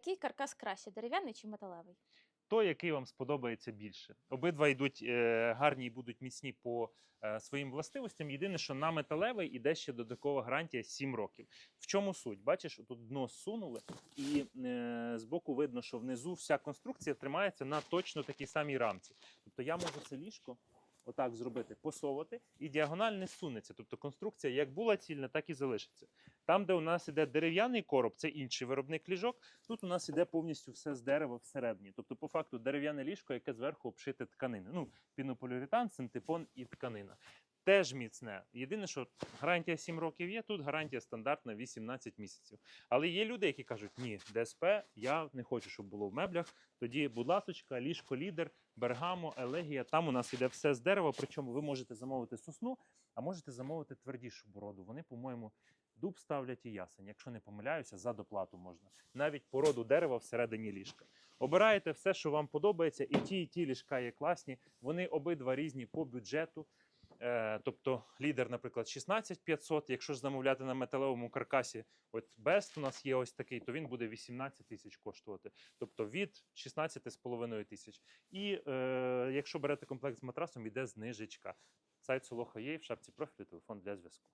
Який каркас краще, дерев'яний чи металевий? той, який вам сподобається більше. Обидва йдуть е, гарні і будуть міцні по е, своїм властивостям. Єдине, що на металевий іде ще додаткова гарантія 7 років. В чому суть? Бачиш, тут дно зсунули, і е, збоку видно, що внизу вся конструкція тримається на точно такій самій рамці. Тобто я можу це ліжко. Отак зробити, посовувати, і діагональ не сунеться. Тобто конструкція як була цільна, так і залишиться. Там, де у нас іде дерев'яний короб, це інший виробник ліжок. Тут у нас іде повністю все з дерева всередині. Тобто, по факту, дерев'яне ліжко, яке зверху обшите тканиною. Ну, пінополіуретан, синтепон і тканина. Теж міцне. Єдине, що гарантія 7 років є, тут гарантія стандартна 18 місяців. Але є люди, які кажуть, ні, ДСП я не хочу, щоб було в меблях. Тоді, будь ласочка, ліжко лідер, бергамо, елегія. Там у нас іде все з дерева. Причому ви можете замовити сосну, а можете замовити твердішу породу. Вони, по-моєму, дуб ставлять і ясень. Якщо не помиляюся, за доплату можна. Навіть породу дерева всередині ліжка. Обираєте все, що вам подобається, і ті, і ті ліжка є класні. Вони обидва різні по бюджету. Е, Тобто лідер, наприклад, 16500, Якщо ж замовляти на металевому каркасі, от Best у нас є ось такий, то він буде 18 тисяч коштувати. Тобто від 16,5 тисяч. І е, якщо берете комплект з матрасом, йде знижечка. Сайт Солоха є в шапці профілю, телефон для зв'язку.